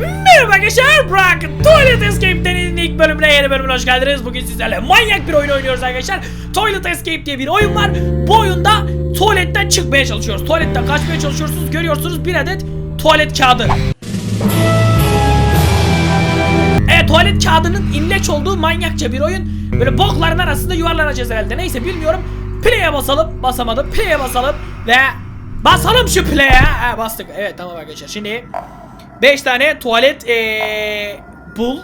Merhaba arkadaşlar, Burak Toilet Escape'den ilk bölümüne yeni bölümüne hoş geldiniz. Bugün sizlerle manyak bir oyun oynuyoruz arkadaşlar. Toilet Escape diye bir oyun var. Bu oyunda tuvaletten çıkmaya çalışıyoruz. Tuvaletten kaçmaya çalışıyorsunuz. Görüyorsunuz bir adet tuvalet kağıdı. Evet tuvalet kağıdının illeç olduğu manyakça bir oyun. Böyle bokların arasında yuvarlanacağız herhalde. Neyse bilmiyorum. Play'e basalım. Basamadım. Play'e basalım. Ve basalım şu play'e. Ha, bastık. Evet tamam arkadaşlar. Şimdi 5 tane tuvalet ee, bul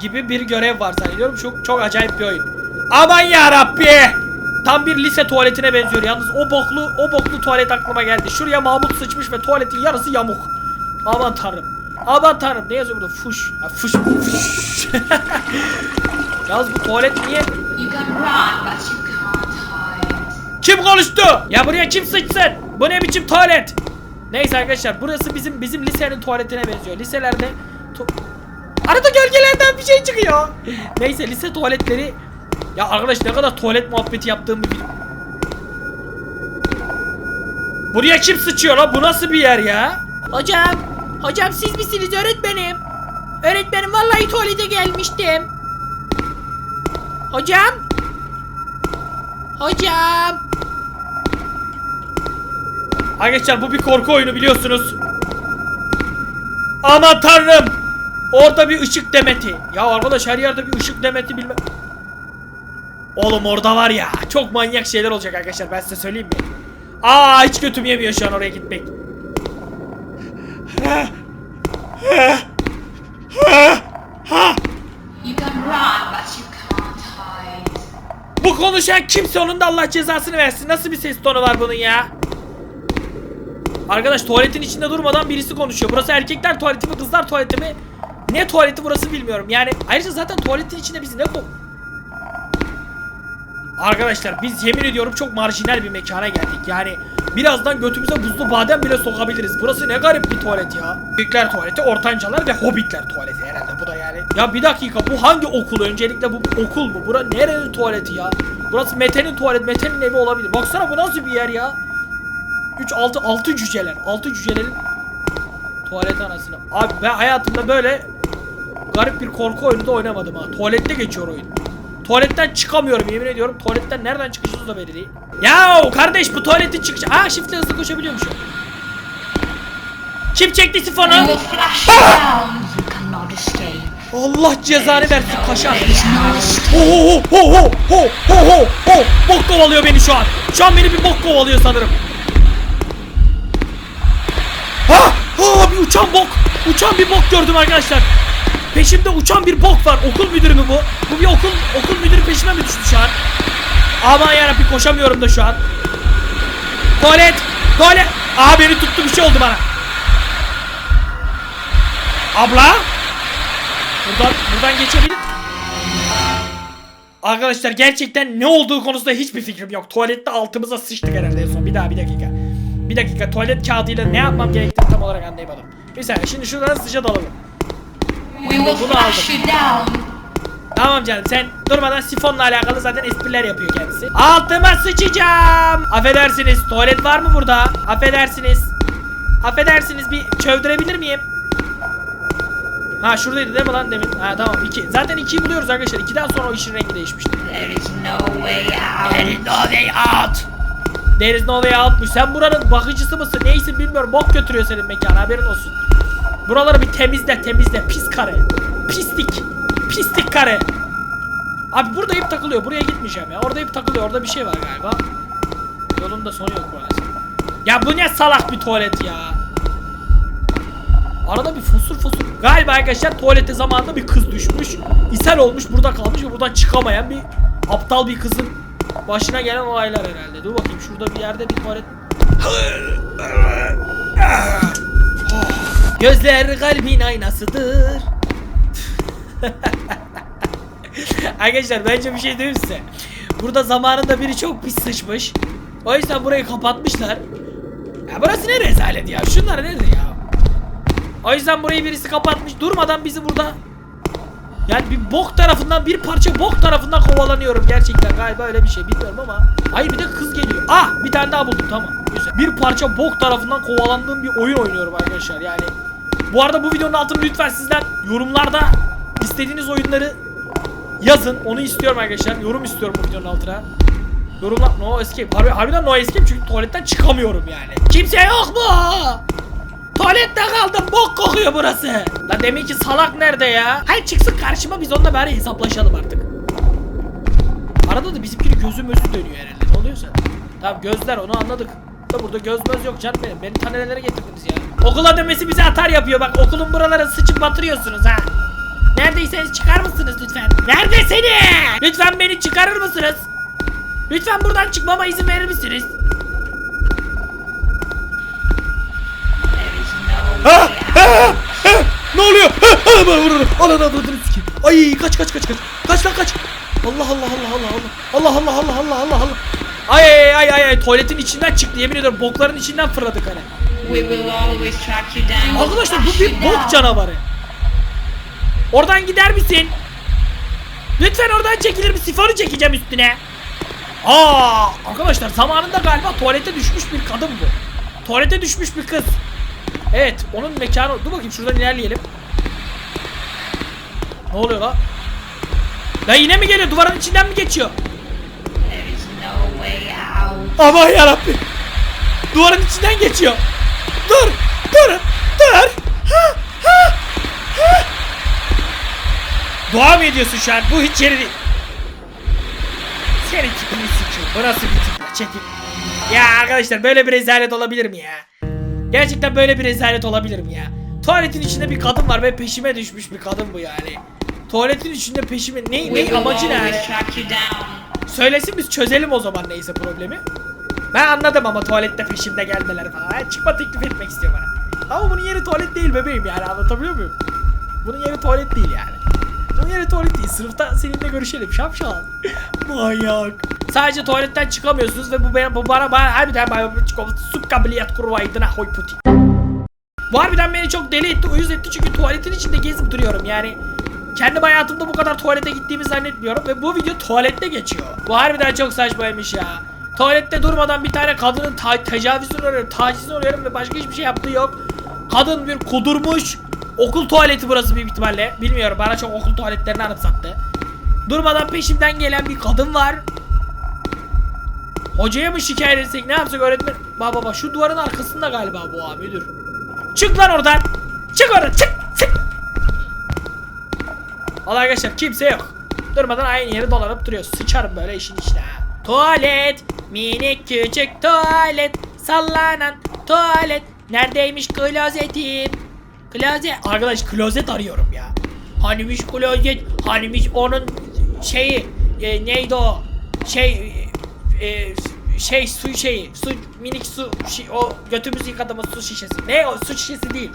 gibi bir görev var zannediyorum. Çok çok acayip bir oyun. Aman ya Rabbi! Tam bir lise tuvaletine benziyor. Yalnız o boklu o boklu tuvalet aklıma geldi. Şuraya Mahmut sıçmış ve tuvaletin yarısı yamuk. Aman tanrım. Aman tanrım. Ne yazıyor burada? Fuş. Ha, fuş. fuş. Yalnız bu tuvalet niye? Kim konuştu? Ya buraya kim sıçsın? Bu ne biçim tuvalet? Neyse arkadaşlar burası bizim bizim lisenin tuvaletine benziyor. Liselerde tu- Arada gölgelerden bir şey çıkıyor. Neyse lise tuvaletleri ya arkadaş ne kadar tuvalet muhabbeti yaptığımı bil. Buraya kim sıçıyor lan? Bu nasıl bir yer ya? Hocam, hocam siz misiniz öğretmenim? Öğretmenim vallahi tuvalete gelmiştim. Hocam? Hocam. Arkadaşlar bu bir korku oyunu biliyorsunuz. Aman tanrım. Orada bir ışık demeti. Ya arkadaş her yerde bir ışık demeti bilmem. Oğlum orada var ya çok manyak şeyler olacak arkadaşlar ben size söyleyeyim mi? Aa hiç götüm yemiyor şu an oraya gitmek. Bu konuşan kimse onun da Allah cezasını versin. Nasıl bir ses tonu var bunun ya? Arkadaş tuvaletin içinde durmadan birisi konuşuyor. Burası erkekler tuvaleti mi kızlar tuvaleti mi? Ne tuvaleti burası bilmiyorum. Yani ayrıca zaten tuvaletin içinde biz ne ko... Arkadaşlar biz yemin ediyorum çok marjinal bir mekana geldik. Yani birazdan götümüze buzlu badem bile sokabiliriz. Burası ne garip bir tuvalet ya. Büyükler tuvaleti, ortancalar ve hobbitler tuvaleti herhalde bu da yani. Ya bir dakika bu hangi okul? Öncelikle bu okul mu? Bura nerenin tuvaleti ya? Burası Mete'nin tuvalet, Mete'nin evi olabilir. Baksana bu nasıl bir yer ya? 3 6 6 cüceler. 6 cücelerin tuvalet anasını. Abi ben hayatımda böyle garip bir korku oyunu da oynamadım ha. Tuvalette geçiyor oyun. Tuvaletten çıkamıyorum yemin ediyorum. Tuvaletten nereden çıkacağız da belli değil. Ya kardeş bu tuvaletin çıkışı. Aa shiftle hızlı koşabiliyormuşum. Kim çekti sifonu? Escape. Allah cezanı versin kaşar. Ho ho ho ho ho ho ho ho Bok kovalıyor beni şu an. Şu an beni bir bok kovalıyor sanırım. Ha bir uçan bok. Uçan bir bok gördüm arkadaşlar. Peşimde uçan bir bok var. Okul müdürü mü bu? Bu bir okul okul müdürü peşime mi düştü şu an? Aman yarabbim koşamıyorum da şu an. Tuvalet! Tuvalet! Aa beni tuttu bir şey oldu bana. Abla! Buradan, buradan geçebilir. Arkadaşlar gerçekten ne olduğu konusunda hiçbir fikrim yok. Tuvalette altımıza sıçtık herhalde en son. Bir daha bir dakika. Bir dakika tuvalet kağıdıyla ne yapmam gerektiğini tam olarak anlayamadım. Bir saniye şimdi şuradan hızlıca dalalım. We will Bunu aldım. Tamam canım sen durmadan sifonla alakalı zaten espriler yapıyor kendisi. Altıma sıçacağım. Affedersiniz tuvalet var mı burada? Affedersiniz. Affedersiniz bir çövdürebilir miyim? Ha şuradaydı değil mi lan demin? Ha tamam iki. Zaten ikiyi buluyoruz arkadaşlar. İkiden sonra o işin rengi değişmişti. There is no way out. There is no way out. There is no way out'muş. Sen buranın bakıcısı mısın? Neysin bilmiyorum. Bok götürüyor senin mekan. Haberin olsun. Buraları bir temizle temizle. Pis kare. Pislik. Pislik kare. Abi burada ip takılıyor. Buraya gitmeyeceğim ya. Orada ip takılıyor. Orada bir şey var galiba. Yolun da sonu yok burası. Ya bu ne salak bir tuvalet ya. Arada bir fosur fosur. Galiba arkadaşlar tuvalete zamanında bir kız düşmüş. ishal olmuş burada kalmış ve buradan çıkamayan bir aptal bir kızın başına gelen olaylar herhalde. Dur bakayım şurada bir yerde bir tuvalet. Gözler kalbin aynasıdır. Arkadaşlar bence bir şey diyeyim size. Burada zamanında biri çok pis sıçmış. O yüzden burayı kapatmışlar. Ya burası ne rezalet ya? Şunlar nerede ya? O yüzden burayı birisi kapatmış. Durmadan bizi burada yani bir bok tarafından bir parça bok tarafından kovalanıyorum gerçekten galiba öyle bir şey bilmiyorum ama Hayır bir de kız geliyor Ah bir tane daha buldum tamam güzel Bir parça bok tarafından kovalandığım bir oyun oynuyorum arkadaşlar yani Bu arada bu videonun altına lütfen sizden yorumlarda istediğiniz oyunları yazın. Onu istiyorum arkadaşlar. Yorum istiyorum bu videonun altına. Yorumlar no escape. Harbi, harbiden no escape çünkü tuvaletten çıkamıyorum yani. Kimse yok mu? Tuvalette kaldım. Bok kokuyor burası. Lan demek ki salak nerede ya? Hayır çıksın karşıma biz onunla bari hesaplaşalım artık. Arada da bizimkinin gözü mözü dönüyor herhalde. Ne oluyorsa. Tamam gözler onu anladık. Da burada göz möz yok canım benim. Beni tanelere getirdiniz ya. Okula dönmesi bize atar yapıyor. Bak okulun buralara sıçıp batırıyorsunuz ha. Neredeyseniz çıkar mısınız lütfen? Neredesiniz? Lütfen beni çıkarır mısınız? Lütfen buradan çıkmama izin verir misiniz? Oluyor? Ha, ha, bana vurdu. Ana ana vurdu sikeyim. Ay kaç kaç kaç kaç. Kaç lan kaç. Allah Allah Allah Allah Allah. Allah Allah Allah Allah Allah Allah. Ay ay ay ay ay tuvaletin içinden çıktı yemin ediyorum bokların içinden fırladık hani. Arkadaşlar bu bir bok canavarı. Oradan gider misin? Lütfen oradan çekilir misin? Sifonu çekeceğim üstüne. Aa, arkadaşlar zamanında galiba tuvalete düşmüş bir kadın bu. Tuvalete düşmüş bir kız. Evet, onun mekanı. Dur bakayım şuradan ilerleyelim. Ne oluyor la? La yine mi geliyor? Duvarın içinden mi geçiyor? No. Aman yarabbim. Duvarın içinden geçiyor. Dur, dur, dur. Ha. Dua mı ediyorsun şu an? Bu hiç yeri değil. Senin tipini sikiyor. Bu nasıl bir tip? la? Çekil. Ya arkadaşlar böyle bir rezalet olabilir mi ya? Gerçekten böyle bir rezalet olabilir mi ya? Tuvaletin içinde bir kadın var ve peşime düşmüş bir kadın bu yani. Tuvaletin içinde peşime ne ne amacı ne yani? Söylesin biz çözelim o zaman neyse problemi. Ben anladım ama tuvalette peşimde geldiler falan. Ha, çıkma teklif etmek istiyor bana. Ama bunun yeri tuvalet değil bebeğim yani anlatabiliyor muyum? Bunun yeri tuvalet değil yani. Yeri tuvalet değil. Sınıfta seninle görüşelim şapşal. Manyak. Sadece tuvaletten çıkamıyorsunuz ve bu bana bu bana bana harbiden bana su kabiliyet kurvaydına hoy puti. Bu harbiden beni çok deli etti, uyuz etti çünkü tuvaletin içinde gezip duruyorum yani. Kendim hayatımda bu kadar tuvalete gittiğimi zannetmiyorum ve bu video tuvalette geçiyor. Bu harbiden çok saçmaymış ya. Tuvalette durmadan bir tane kadının ta- tecavüzünü arıyorum, tacizini arıyorum ve başka hiçbir şey yaptığı yok. Kadın bir kudurmuş. Okul tuvaleti burası büyük ihtimalle. Bilmiyorum bana çok okul tuvaletlerini anımsattı. Durmadan peşimden gelen bir kadın var. Hocaya mı şikayet etsek ne yapsak öğretmen? Baba baba şu duvarın arkasında galiba bu abi müdür. Çık lan oradan. Çık oradan çık çık. Valla arkadaşlar kimse yok. Durmadan aynı yere dolanıp duruyor. Sıçarım böyle işin içine. Tuvalet, minik küçük tuvalet, sallanan tuvalet. Neredeymiş klozetim? Klozet. Arkadaş klozet arıyorum ya. Hanimiş klozet, hanimiş onun şeyi, e, neydi o? Şey, e, e, şey su şeyi, su minik su, şi- o götümüzü yıkadığımız su şişesi. Ne o su şişesi değil.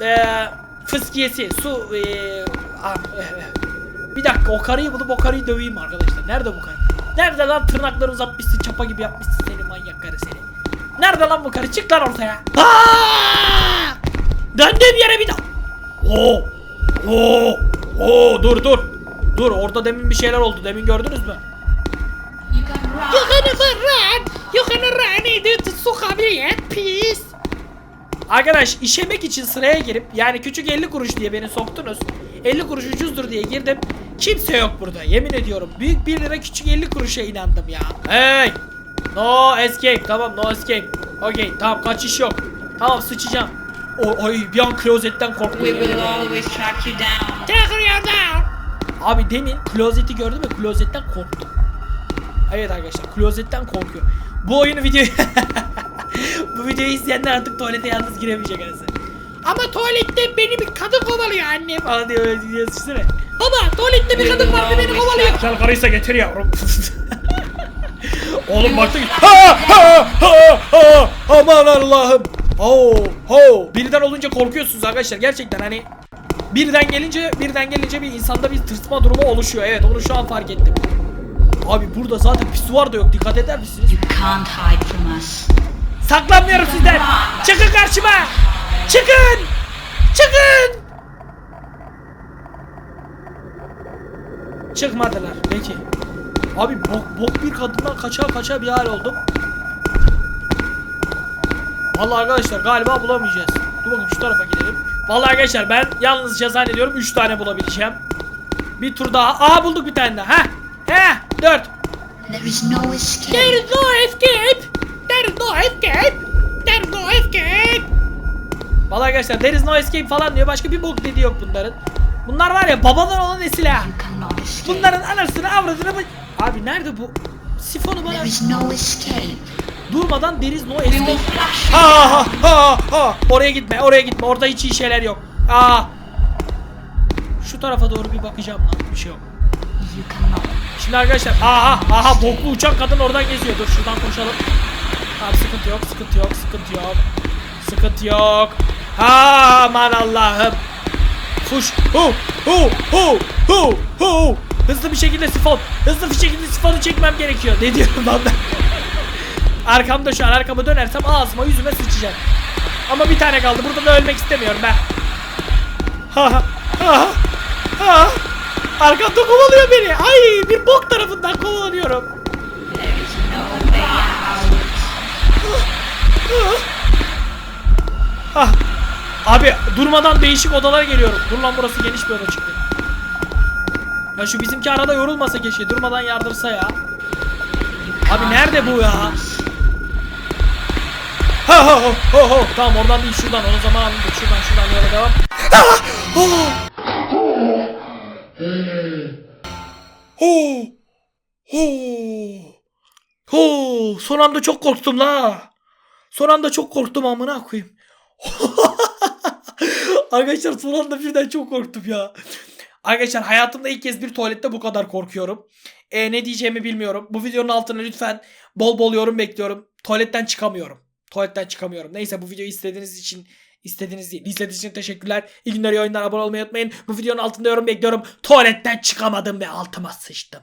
Eee fıskiyesi, su eee, ah, eh, bir dakika o karıyı bulup o karıyı döveyim arkadaşlar. Nerede bu karı? Nerede lan tırnakları uzatmışsın çapa gibi yapmışsın seni manyak karı seni. Nerede lan bu karı? Çık lan ortaya. Aa! Döndüğüm yere bir daha. Oo! Oo! Oo! Dur dur. Dur orada demin bir şeyler oldu. Demin gördünüz mü? You gonna run. You gonna run. It is so kabiliyet peace. Arkadaş işemek için sıraya girip yani küçük 50 kuruş diye beni soktunuz. 50 kuruş ucuzdur diye girdim. Kimse yok burada yemin ediyorum. Büyük 1 lira küçük 50 kuruşa inandım ya. Hey! No escape. Tamam no escape. Okey tamam kaçış yok. Tamam sıçacağım. O, ay bir an klozetten korktum. We will always track you down. Take you down. Abi demin klozeti gördüm ve klozetten korktum. Evet arkadaşlar klozetten korkuyor. Bu oyunu video Bu videoyu izleyenler artık tuvalete yalnız giremeyecek arası. Ama tuvalette beni bir kadın kovalıyor anne falan diyor öyle diyor düşünsene. Baba tuvalette bir kadın var ve beni kovalıyor. Gel karıysa getir yavrum. Oğlum baktı ha ha ha ha aman Allah'ım. Oh, ho. Birden olunca korkuyorsunuz arkadaşlar gerçekten hani birden gelince birden gelince bir insanda bir tırsma durumu oluşuyor. Evet onu şu an fark ettim. Abi burada zaten pisuar da yok dikkat eder misiniz? You can't hide from us. Saklanmıyorum sizden. Çıkın karşıma. Çıkın. Çıkın. Çıkmadılar. Peki. Abi bok, bok bir kadından kaça kaça bir hal oldum. Vallahi arkadaşlar galiba bulamayacağız. Dur bakayım şu tarafa gidelim. Vallahi arkadaşlar ben yalnızca zannediyorum 3 tane bulabileceğim. Bir tur daha. Aha bulduk bir tane daha. Ha. He. 4. There is no escape. There is no escape. There is no escape. There is no escape. Vallahi arkadaşlar there is no escape falan diyor. Başka bir bok dediği yok bunların. Bunlar var ya babadan olan nesil ha. Bunların anasını avradını Abi nerede bu? Sifonu bana There is no escape. Durmadan is no escape. Ha ha ha ha. Oraya gitme, oraya gitme. Orada hiç iyi şeyler yok. Aa. Şu tarafa doğru bir bakacağım lan. Bir şey yok. Şimdi arkadaşlar aha aha boklu uçan kadın oradan geziyor. Dur şuradan koşalım. Abi sıkıntı yok, sıkıntı yok, sıkıntı yok. Sıkıntı yok. Aman Allah'ım. Fuş. Hu hu hu hu hu. Hızlı bir şekilde sifon. Hızlı bir şekilde sifonu çekmem gerekiyor. Ne diyorum lan ben? Arkamda şu an arkamı dönersem ağzıma yüzüme sıçacak. Ama bir tane kaldı. Burada da ölmek istemiyorum ben. Ha ha ha ha. Arkamda kovalıyor beni. Ay bir bok tarafından kovalanıyorum. Ah. Abi durmadan değişik odalara geliyorum. Dur lan burası geniş bir oda çıktı. Ya şu bizimki arada yorulmasa keşke. Durmadan yardırsa ya. Abi nerede bu ya? Ha ha ha ha ha. Tamam oradan değil şuradan. O zaman anladık. Şuradan şuradan yola devam. Oh! Oh! Oh! Son anda çok korktum la. Son anda çok korktum amına koyayım. Arkadaşlar son anda birden çok korktum ya. Arkadaşlar hayatımda ilk kez bir tuvalette bu kadar korkuyorum. E, ne diyeceğimi bilmiyorum. Bu videonun altına lütfen bol bol yorum bekliyorum. Tuvaletten çıkamıyorum. Tuvaletten çıkamıyorum. Neyse bu videoyu istediğiniz için istediğiniz değil. İzlediğiniz için teşekkürler. İyi günler iyi oyunlar abone olmayı unutmayın. Bu videonun altında yorum bekliyorum. Tuvaletten çıkamadım ve altıma sıçtım.